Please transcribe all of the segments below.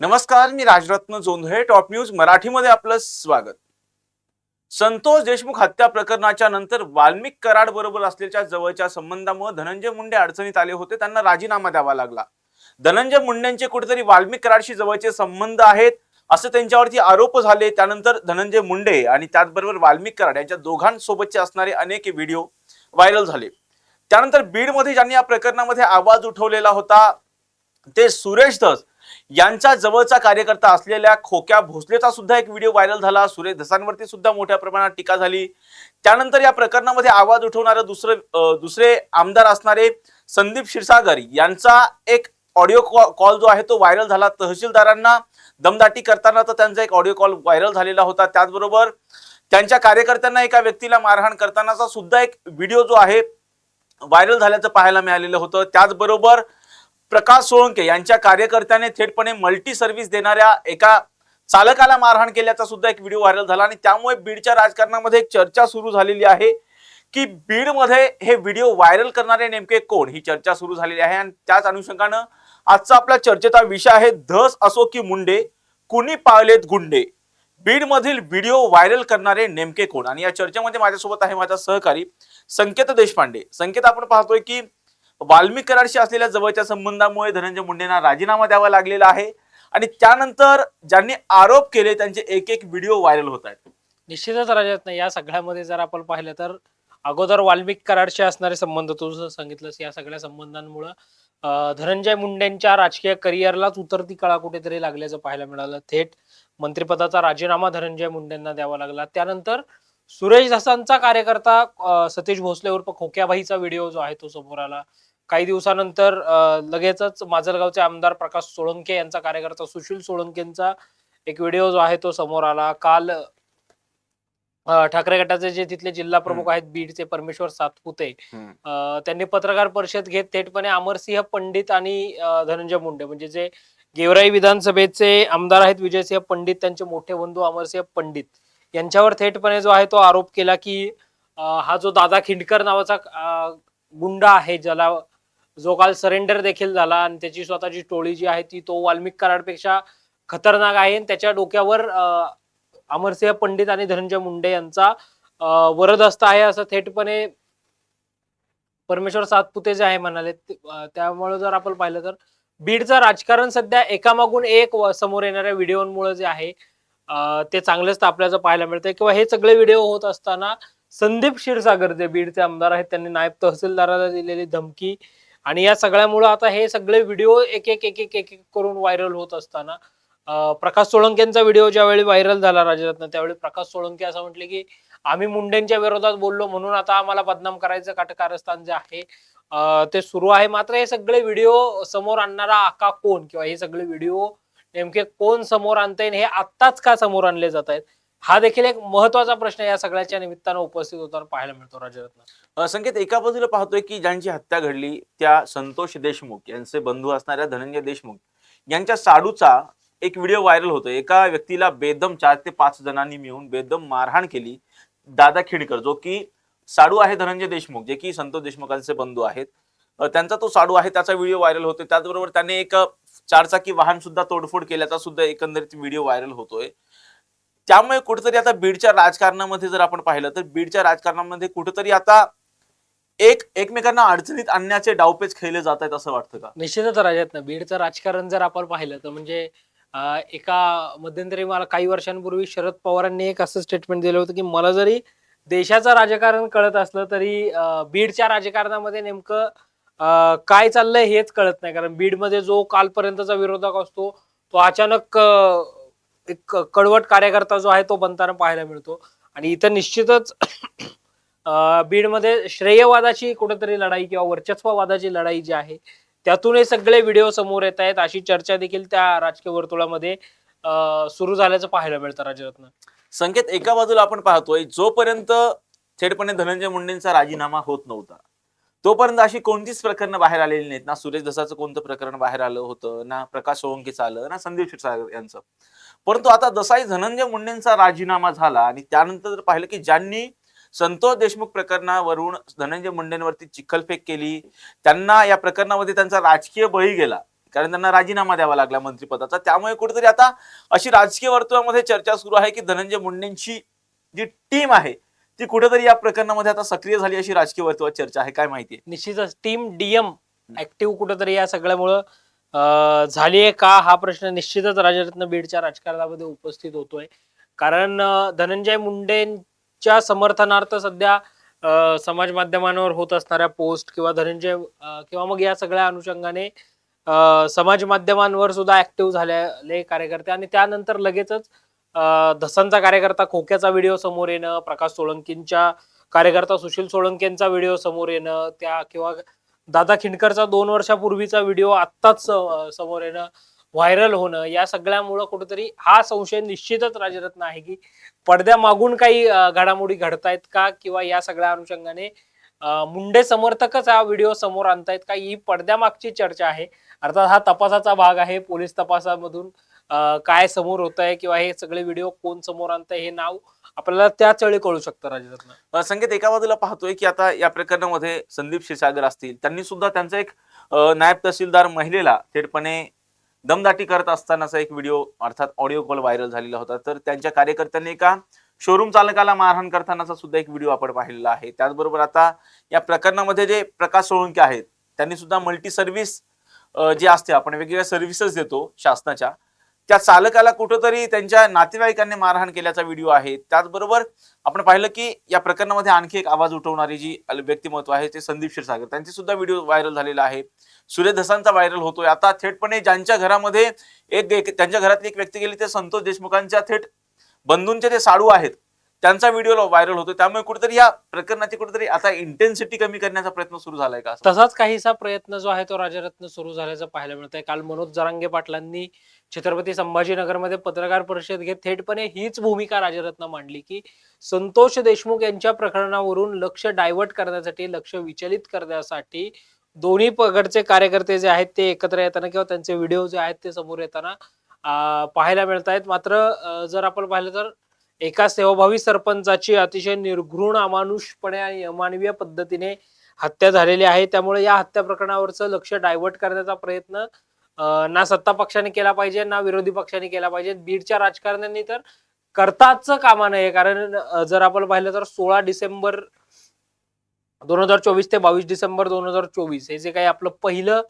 नमस्कार मी Rajratna Jondhale top news मराठीमध्ये आपलं स्वागत. संतोष देशमुख हत्या प्रकरणाच्या नंतर वाल्मिक कराड बरोबर असलेल्या जवळच्या संबंधामुळे धनंजय मुंडे अडचणीत आले होते त्यांना राजीनामा द्यावा लागला. धनंजय मुंडेंचे कुठेतरी वाल्मिक कराडशी जवळचे संबंध आहेत असे त्यांच्यावरती आरोप झाले. त्यानंतर धनंजय मुंडे आणि त्याचबरोबर वाल्मिक कराड यांच्या दोघांसोबतचे असणारे अनेक व्हिडिओ व्हायरल झाले. त्यानंतर बीडमध्ये ज्यांनी या प्रकरणामध्ये आवाज उठवलेला होता ते सुरेश धस यांच्या जवळचा कार्यकर्ता असलेल्या खोक्या भोसलेचा सुद्धा एक व्हिडिओ व्हायरल झाला. सुरेश धसांवरती सुद्धा मोठ्या प्रमाणात टीका झाली. त्यानंतर या प्रकरणामध्ये आवाज उठवणारं दुसरं दुसरे आमदार असणारे संदीप क्षीरसागर यांचा एक ऑडिओ कॉल जो आहे तो व्हायरल झाला. तहसीलदारांना दमदाटी करताना तर त्यांचा एक ऑडिओ कॉल व्हायरल झालेला होता. त्याचबरोबर त्यांच्या कार्यकर्त्यांना एका व्यक्तीला मारहाण करतानाचा सुद्धा एक व्हिडिओ जो आहे व्हायरल झाल्याचं पाहायला मिळालेलं होतं. त्याचबरोबर प्रकाश सोळंके यांच्या कार्यकर्त्याने थेटपणे मल्टी सर्व्हिस देणाऱ्या एका चालकाला मारहाण केल्याचा सुद्धा एक व्हिडिओ व्हायरल झाला. आणि त्यामुळे बीडच्या राजकारणामध्ये एक चर्चा सुरू झालेली आहे की बीडमध्ये हे व्हिडिओ व्हायरल करणारे नेमके कोण? ही चर्चा सुरू झालेली आहे. आणि त्याच अनुषंगानं आजचा आपला चर्चेचा विषय आहे धस असो की मुंडे कुणी पाळलेत गुंडे? बीडमधील व्हिडिओ व्हायरल करणारे नेमके कोण? आणि या चर्चेमध्ये माझ्यासोबत आहे माझा सहकारी संकेत देशपांडे. संकेत आपण पाहतोय की वाल्मिक करारशी असलेल्या जवळच्या संबंधामुळे धनंजय मुंडेंना राजीनामा द्यावा लागलेला आहे. आणि त्यानंतर ज्यांनी आरोप केले त्यांचे एक एक व्हिडिओ व्हायरल होत आहेत. निश्चितच राजत या सगळ्यामध्ये जर आपण पाहिलं तर अगोदर वाल्मिक कराडशी असणारे संबंध तू जसं सांगितलंस या सगळ्या संबंधांमुळं धनंजय मुंडेंच्या राजकीय करिअरलाच उतरती कळा कुठेतरी लागल्याचं पाहायला मिळालं. थेट मंत्रिपदाचा राजीनामा धनंजय मुंडेंना द्यावा लागला. त्यानंतर सुरेश धसांचा कार्यकर्ता सतीश भोसले उर्फ खोक्याबाईचा व्हिडिओ जो आहे तो समोर आला. काही दिवसानंतर लगेचच माजलगावचे आमदार प्रकाश सोळंके यांचा कार्यकर्ता सुशील सोळंकेंचा एक व्हिडिओ जो आहे तो समोर आला. काल ठाकरे गटाचे जे तिथले जिल्हा प्रमुख आहेत बीडचे परमेश्वर सातपुते त्यांनी पत्रकार परिषद घेत थेटपणे अमरसिंह पंडित आणि धनंजय मुंडे म्हणजे जे गेवराई विधानसभेचे आमदार आहेत विजयसिंह पंडित त्यांचे मोठे बंधू अमरसिंह पंडित यांच्यावर थेटपणे जो आहे तो आरोप केला की हा जो दादा खिंडकर नावाचा गुंडा आहे ज्याला जो काल सरेंडर देखील झाला आणि त्याची स्वतःची टोळी जी आहे ती तो वाल्मिक कराडपेक्षा खतरनाक आहे. आणि त्याच्या डोक्यावर अमरसिंह पंडित आणि धनंजय मुंडे यांचा वरदस्त आहे असं थेटपणे परमेश्वर सातपुते जे आहे म्हणाले त्यामुळे जर आपण पाहिलं तर बीडचं राजकारण सध्या एकामागून एक व- समोर येणाऱ्या व्हिडिओमुळे जे आहे ते चांगलेच तापल्याचं पाहायला मिळतंय. किंवा हे सगळे व्हिडिओ होत असताना संदीप क्षीरसागर जे बीडचे आमदार आहेत त्यांनी नायब तहसीलदाराला दिलेली धमकी आणि या सगळ्यामुळे आता हे सगळे व्हिडिओ एक एक एक एक एक एक करून व्हायरल होत असताना प्रकाश सोळंकेंचा व्हिडिओ ज्यावेळी व्हायरल झाला राजरत्न त्यावेळी प्रकाश सोळंके असं म्हटले की आम्ही मुंडेंच्या विरोधात बोललो म्हणून आता आम्हाला बदनाम करायचं काटकारस्थान जे आहे ते सुरू आहे. मात्र हे सगळे व्हिडिओ समोर आणणारा आका कोण? किंवा हे सगळे व्हिडिओ नेमके कोण समोर आणता येईल हे आत्ताच का समोर आणले जात आहेत? हा देखील एक महत्त्वाचा प्रश्न या सगळ्याच्या निमित्तानं उपस्थित होताना पाहायला मिळतो राजरत्न संकेत एका बाजूला पाहतोय की ज्यांची हत्या घडली त्या संतोष देशमुख यांचे बंधू असणाऱ्या धनंजय देशमुख यांच्या साडूचा एक व्हिडिओ व्हायरल होतो एका व्यक्तीला बेदम चार ते पाच जणांनी मिळून बेदम मारहाण केली दादा खिडकर जो की साडू आहे धनंजय देशमुख जे की संतोष देशमुखांचे बंधू आहेत. त्यांचा तो साडू आहे त्याचा व्हिडिओ व्हायरल होतोय. त्याचबरोबर त्याने एक चारचाकी वाहन सुद्धा तोडफोड केल्याचा सुद्धा एकंदरीत व्हिडिओ व्हायरल होतोय. त्यामुळे कुठेतरी आता बीडच्या राजकारणामध्ये जर आपण पाहिलं तर बीडच्या राजकारणामध्ये कुठेतरी आता एक एकमेकांना अडचणीत आणण्याचे डावपेच खेळले जात आहेत असं वाटतं का? निश्चितच राजरत्न बीडचं राजकारण जर आपण पाहिलं तर म्हणजे एका मध्यंतरी मला काही वर्षांपूर्वी शरद पवारांनी एक असं स्टेटमेंट दिलं होतं की मला जरी देशाचं राजकारण कळत असलं तरी बीडच्या राजकारणामध्ये नेमकं काय चाललंय हेच कळत नाही. कारण बीडमध्ये जो कालपर्यंतचा विरोधक असतो तो अचानक एक कडवट कार्यकर्ता जो आहे तो बनताना पाहायला मिळतो. आणि इथं निश्चितच बीडमध्ये श्रेयवादाची कुठेतरी लढाई किंवा वर्चस्ववादाची लढाई जी आहे त्यातून हे सगळे व्हिडिओ समोर येत आहेत. अशी चर्चा देखील त्या राजकीय वर्तुळामध्ये सुरू झाल्याचं पाहायला मिळतं राजरत्न संकेत एका बाजूला आपण पाहतोय जोपर्यंत थेटपणे धनंजय मुंडेंचा राजीनामा होत नव्हता तोपर्यंत अशी कोणतीच प्रकरणं बाहेर आलेली नाहीत. ना सुरेश दसाचं कोणतं प्रकरण बाहेर आलं होतं ना प्रकाश सोळंकीचं आलं ना संदीप क्षीरसागर यांचं. परंतु आता जसाही धनंजय मुंडेंचा राजीनामा झाला आणि त्यानंतर जर पाहिलं की ज्यांनी संतोष देशमुख प्रकरणावरून धनंजय मुंडेंवरती चिखलफेक केली त्यांना या प्रकरणामध्ये त्यांचा राजकीय बळी गेला कारण त्यांना राजीनामा द्यावा लागला मंत्रिपदाचा. त्यामुळे कुठेतरी आता अशी राजकीय वर्तुळामध्ये चर्चा सुरू आहे की धनंजय मुंडेंची जी टीम आहे ती कुठेतरी या प्रकरणामध्ये आता सक्रिय झाली अशी राजकीय वर्तुळात चर्चा आहे. काय माहिती आहे? निश्चितच टीम डीएम ऍक्टिव्ह कुठेतरी या सगळ्यामुळं झाली आहे का? हा प्रश्न निश्चितच राजरत्न बीडच्या राजकारणामध्ये उपस्थित होतोय. कारण धनंजय मुंडेंच्या समर्थनार्थ सध्या समाज माध्यमांवर होत असणाऱ्या पोस्ट किंवा धनंजय किंवा मग या सगळ्या अनुषंगाने समाज माध्यमांवर सुद्धा ऍक्टिव्ह झालेले कार्यकर्ते आणि त्यानंतर लगेचच धसांचा धसनचा कार्यकर्ता खोक्याचा व्हिडिओ समोर येणं प्रकाश सोळंकींच्या कार्यकर्ता सुशील सोळंकेंचा व्हिडिओ समोर येणं त्या किंवा दादा खिंडकरचा दोन वर्षापूर्वीचा व्हिडिओ आत्ताच समोर येणं व्हायरल होणं या सगळ्यामुळं कुठेतरी हा संशय निश्चितच राजरत्न आहे की पडद्यामागून काही घडामोडी घडामोडी घडतायत का? किंवा या सगळ्या अनुषंगाने मुंडे समर्थकच हा व्हिडिओ समोर आणतायत का? ही पडद्यामागची चर्चा आहे. अर्थात हा तपासाचा भाग आहे पोलीस तपासामधून काय समोर होत आहे किंवा हे सगळे व्हिडिओ कोण समोर आणतंय हे नाव आपल्याला त्याच वेळी कळू शकतं राजरत्न. संगीत संकेत एका बाजूला पाहतोय की आता या प्रकरणामध्ये संदीप क्षीरसागर असतील. त्यांनी सुद्धा त्यांचा एक नायब तहसीलदार महिलेला थेटपणे दमदाटी करत असतानाचा एक व्हिडिओ अर्थात ऑडिओ कॉल व्हायरल झालेला होता. तर त्यांच्या कार्यकर्त्यांनी एका शोरूम चालकाला मारहाण करतानाचा सुद्धा एक व्हिडिओ आपण पाहिलेला आहे. त्याचबरोबर आता या प्रकरणामध्ये जे प्रकाश सोळंके आहेत त्यांनी सुद्धा मल्टी सर्व्हिस जे असते आपण वेगवेगळ्या सर्व्हिसेस देतो शासनाच्या. त्या चालकाला कुठंतरी त्यांच्या नातेवाईकांनी मारहाण केल्याचा व्हिडिओ आहे. त्याचबरोबर आपण पाहिलं की या प्रकरणामध्ये आणखी एक आवाज उठवणारी जी व्यक्तिमत्व आहे ते संदीप क्षीरसागर. त्यांचे सुद्धा व्हिडिओ व्हायरल झालेला आहे सूर्य धसांचा व्हायरल होतोय. आता थेटपणे ज्यांच्या घरामध्ये एक- त्यांच्या घरातली एक व्यक्ती गेली ते संतोष देशमुखांच्या थेट बंधूंचे ते साडू आहेत. त्यांचा व्हिडिओ व्हायरल होतो त्यामुळे कुठेतरी या प्रकरणाची कुठेतरी आता इंटेन्सिटी कमी करण्याचा प्रयत्न सुरू झालाय का तसाच काहीसा प्रयत्न जो आहे तो राजरत्न सुरू झाल्याचं पाहायला मिळत आहे काल मनोज जरांगे पाटलांनी छत्रपती संभाजीनगरमध्ये पत्रकार परिषद घेत थेटपणे हीच भूमिका राजरत्न मांडली की संतोष देशमुख यांच्या प्रकरणावरून लक्ष डायव्हर्ट करण्यासाठी लक्ष विचलित करण्यासाठी दोन्ही पगडचे कार्यकर्ते जे आहेत ते एकत्र येताना किंवा त्यांचे व्हिडिओ जे आहेत ते समोर येताना पाहायला मिळत आहेत मात्र जर आपण पाहिलं तर एका सेवाभावी सरपंचाची अतिशय निर्घृण अमानुषपणे आणि अमानवीय पद्धतीने हत्या झालेली आहे. त्यामुळे या हत्या प्रकरणावरचं लक्ष डायव्हर्ट करण्याचा प्रयत्न ना सत्ता पक्षाने केला पाहिजे ना विरोधी पक्षाने केला पाहिजे. बीडच्या राजकारण्यांनी तर करताच कामा नये. कारण जर आपण पाहिलं तर सोळा डिसेंबर दोन हजार चोवीस ते बावीस डिसेंबर दोन हजार चोवीस हे जे काही आपलं पहिलं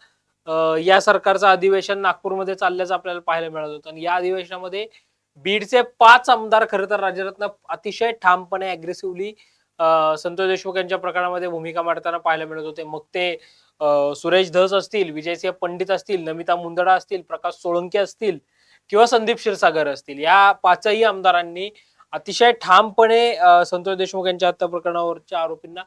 या सरकारचं अधिवेशन नागपूरमध्ये चालल्याचं आपल्याला पाहायला मिळत होतं. आणि या अधिवेशनामध्ये बीडचे पाच आमदार खरं तर राजरत्न अतिशय ठामपणे अग्रेसिव्हली संतोष देशमुख यांच्या प्रकरणामध्ये भूमिका मांडताना पाहायला मिळत होते. मग ते सुरेश धस असतील विजयसिंह पंडित असतील नमिता मुंदडा असतील प्रकाश सोळंके असतील किंवा संदीप क्षीरसागर असतील या पाचही आमदारांनी अतिशय ठामपणे संतोष देशमुख यांच्या हत्या प्रकरणावरच्या आरोपींना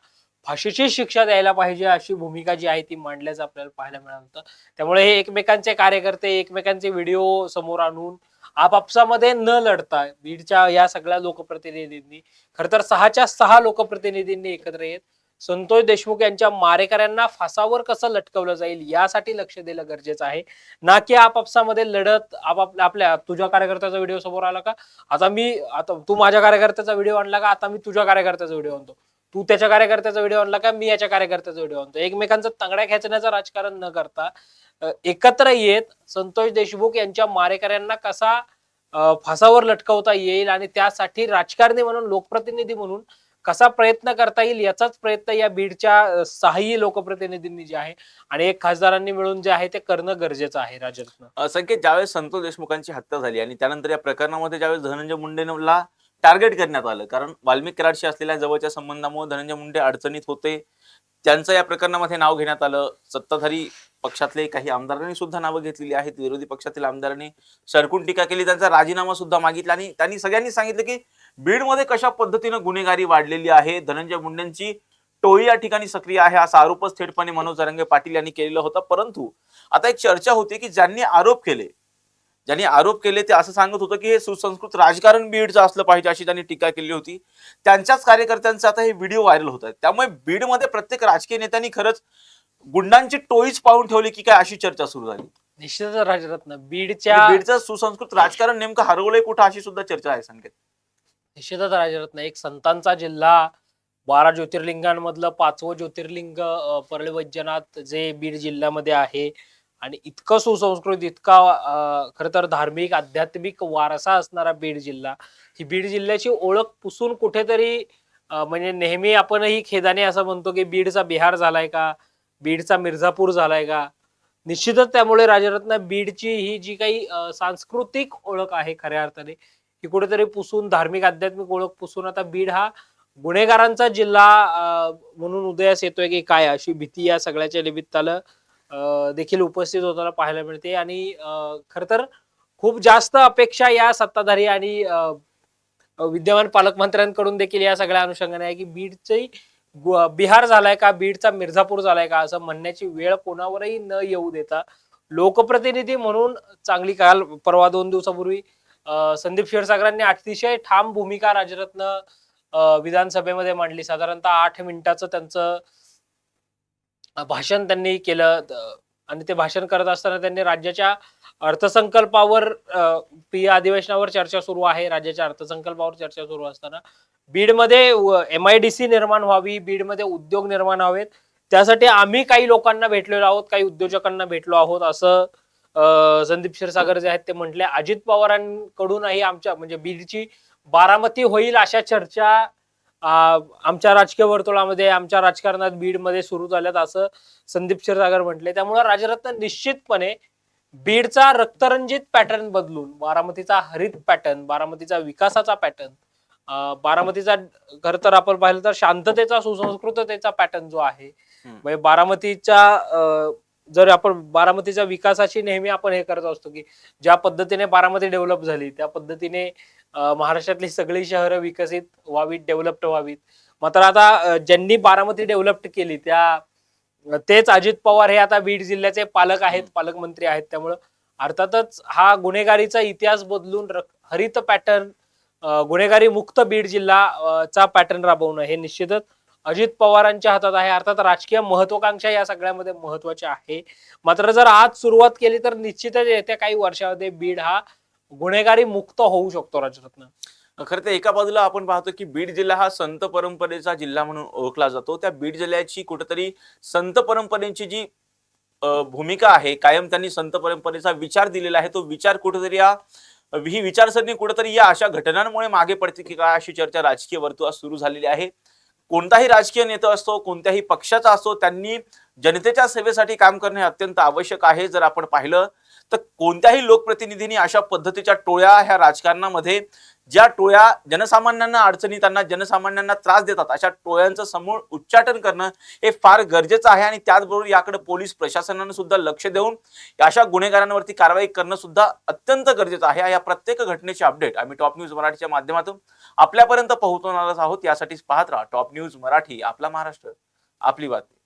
फाशीची शिक्षा द्यायला पाहिजे अशी भूमिका जी आहे ती मांडल्याचं आपल्याला पाहायला मिळालं होतं. त्यामुळे हे एकमेकांचे कार्यकर्ते एकमेकांचे व्हिडिओ समोर आणून आपापसामध्ये न लढता बीडच्या या सगळ्या लोकप्रतिनिधींनी खर तर सहाच्या सहा लोकप्रतिनिधींनी एकत्र येत संतोष देशमुख यांच्या मारेकऱ्यांना फासावर कसं लटकवलं जाईल यासाठी लक्ष दिलं गरजेचं आहे. ना की आपापसामध्ये लढत आपाप आपल्या तुझ्या कार्यकर्त्याचा व्हिडिओ समोर आला का? आता मी आता तू माझ्या कार्यकर्त्याचा व्हिडिओ आणला का? आता मी तुझ्या कार्यकर्त्याचा व्हिडिओ आणतो. तू त्याच्या कार्यकर्त्याचा व्हिडिओ आणला का? मी याच्या कार्यकर्त्याचा व्हिडिओ आणतो. एकमेकांचं तंगड्या खेचण्याचं राजकारण न करता एकत्र येत संतोष देशमुख यांच्या मारेकऱ्यांना कसा फासावर लटकवता येईल आणि त्यासाठी राजकारणी म्हणून लोकप्रतिनिधी म्हणून कसा प्रयत्न करता येईल याचाच प्रयत्न या बीडच्या सहाय्यी लोकप्रतिनिधींनी जे आहे आणि एक खासदारांनी मिळून जे आहे ते करणं गरजेचं आहे राजन संकेत ज्यावेळेस संतोष देशमुखांची हत्या झाली आणि त्यानंतर या प्रकरणामध्ये ज्यावेळेस धनंजय मुंडेला टार्गेट करण्यात आलं. कारण वाल्मिक कराडशी असलेल्या जवळच्या संबंधामुळे धनंजय मुंडे अडचणीत होते. त्यांचं या प्रकरणामध्ये नाव घेण्यात आलं. सत्ताधारी पक्षातले काही आमदारांनी सुद्धा नावं घेतलेली आहेत. विरोधी पक्षातील आमदारांनी सरकून टीका केली. त्यांचा राजीनामा सुद्धा मागितला आणि त्यांनी सगळ्यांनी सांगितलं की बीडमध्ये कशा पद्धतीनं गुन्हेगारी वाढलेली आहे? धनंजय मुंडेंची टोळी या ठिकाणी सक्रिय आहे असा आरोपच थेटपणे मनोज जरंगे पाटील यांनी केलेला होता. परंतु आता एक चर्चा होती की ज्यांनी आरोप केले ज्यांनी आरोप केले ते असं सांगत होतं की हे सुसंस्कृत राजकारण बीडचं असलं पाहिजे अशी त्यांनी टीका केली होती. त्यांच्याच कार्यकर्त्यांचे आता हे व्हिडिओ व्हायरल होत आहेत. त्यामुळे बीडमध्ये प्रत्येक राजकीय नेत्यांनी खरंच गुंडांची टोळीच पाहून ठेवली की काय अशी चर्चा सुरू झाली. निश्चितच राजरत्न. बीडच्या बीडचं सुसंस्कृत राजकारण नेमकं हरवलंय कुठं अशी सुद्धा चर्चा आहे संकेत. निश्चितच राजरत्न. एक संतांचा जिल्हा बारा ज्योतिर्लिंगांमधलं पाचवं ज्योतिर्लिंग परळी वैजनाथ जे बीड जिल्ह्यामध्ये आहे. आणि इतकं सुसंस्कृत इतका खर खरं तर धार्मिक आध्यात्मिक वारसा असणारा बीड जिल्हा ही बीड जिल्ह्याची ओळख पुसून कुठेतरी म्हणजे नेहमी आपणही खेदाने असं म्हणतो की बीडचा बिहार झालाय का? बीडचा मिर्झापूर झालाय का? निश्चितच त्यामुळे राजरत्न बीडची ही जी काही सांस्कृतिक ओळख आहे खऱ्या अर्थाने ही कुठेतरी पुसून धार्मिक आध्यात्मिक ओळख पुसून आता बीड हा गुन्हेगारांचा जिल्हा म्हणून उदयास येतोय की काय अशी भीती या सगळ्याच्या निमित्तानं देखील उपस्थित होताना पाहायला मिळते. आणि खर तर खूप जास्त अपेक्षा या सत्ताधारी आणि विद्यमान पालकमंत्र्यांकडून देखील या सगळ्या अनुषंगाने आहे की बीडची गु- बिहार झालाय का बीडचा मिर्झापूर झालाय का असं म्हणण्याची वेळ कोणावरही न येऊ देता लोकप्रतिनिधी म्हणून चांगली काल परवा दोन दिवसापूर्वी संदीप क्षीरसागरांनी अतिशय ठाम भूमिका राजरत्न विधानसभेमध्ये मांडली. साधारणतः आठ मिनिटाचं त्यांचं भाषण त्यांनी केलं. आणि ते भाषण करत असताना त्यांनी राज्याच्या अर्थसंकल्पावर पी प्रिय अधिवेशनावर चर्चा सुरू आहे. राज्याच्या अर्थसंकल्पावर चर्चा सुरू असताना बीडमध्ये एम आय डी सी निर्माण व्हावी बीडमध्ये उद्योग निर्माण व्हावेत त्यासाठी आम्ही काही लोकांना भेटलेलो आहोत काही उद्योजकांना भेटलो आहोत असं संदीप क्षीरसागर जे आहेत ते म्हटले. अजित पवारांकडूनही आमच्या म्हणजे बीडची बारामती होईल अशा चर्चा आमच्या राजकीय वर्तुळामध्ये आमच्या राजकारणात बीडमध्ये सुरू झाल्यात असं संदीप क्षीरसागर म्हटले त्यामुळे राजरत्न निश्चितपणे बीडचा रक्तरंजित पॅटर्न बदलून बारामतीचा हरित पॅटर्न बारामतीचा विकासाचा पॅटर्न बारामतीचा खर तर आपण पाहिलं तर शांततेचा सुसंस्कृततेचा पॅटर्न जो आहे. म्हणजे बारामतीच्या जर आपण बारामतीच्या विकासाची नेहमी आपण हे करत असतो की ज्या पद्धतीने बारामती डेव्हलप झाली त्या पद्धतीने महाराष्ट्रातली सगळी शहरं विकसित व्हावीत डेव्हलप्ड व्हावीत. मात्र आता ज्यांनी बारामती डेव्हलप्ड केली त्या तेच अजित पवार हे आता बीड जिल्ह्याचे पालक आहेत पालकमंत्री आहेत त्यामुळं अर्थातच हा गुन्हेगारीचा इतिहास बदलून हरित पॅटर्न गुन्हेगारी मुक्त बीड जिल्हा चा पॅटर्न राबवणं हे निश्चितच अजित पवारांच्या हातात आहे. अर्थात राजकीय महत्वाकांक्षा या सगळ्यामध्ये महत्त्वाच्या आहे. मात्र जर आज सुरुवात केली तर निश्चितच येत्या काही वर्षामध्ये बीड हा गुन्हेगारी मुक्त होऊ शकतो राजरत्न खरं तर एका बाजूला आपण पाहतो की बीड जिल्हा हा संत परंपरेचा जिल्हा म्हणून ओळखला जातो. त्या बीड जिल्ह्याची कुठेतरी संत परंपरेची जी भूमिका आहे कायम त्यांनी संत परंपरेचा विचार दिलेला आहे तो विचार कुठेतरी या ही विचारसरणी कुठेतरी या अशा घटनांमुळे मागे पडते की काय अशी चर्चा राजकीय वर्तुळात सुरू झालेली आहे. कोणताही राजकीय नेता असतो कोणत्याही पक्षाचा असतो त्यांनी जनतेच्या सेवेसाठी काम करणे अत्यंत आवश्यक आहे. जर आपण पाहिलं तर कोणत्याही लोकप्रतिनिधींनी अशा पद्धतीच्या टोळ्या ह्या राजकारणामध्ये ज्या टोळ्या जनसामान्यांना अडचणी त्यांना जनसामान्यांना त्रास देतात अशा टोळ्यांचं समूळ उच्चाटन करणं हे फार गरजेचं आहे आणि त्याचबरोबर याकडे पोलीस प्रशासनानं सुद्धा लक्ष देऊन अशा गुन्हेगारांवरती कारवाई करणं सुद्धा अत्यंत गरजेचं आहे. या प्रत्येक घटनेची अपडेट आम्ही टॉप न्यूज मराठीच्या माध्यमातून आपल्यापर्यंत पोहोचवणारच आहोत. यासाठीच पाहत राहा टॉप न्यूज मराठी आपला महाराष्ट्र आपली बातमी.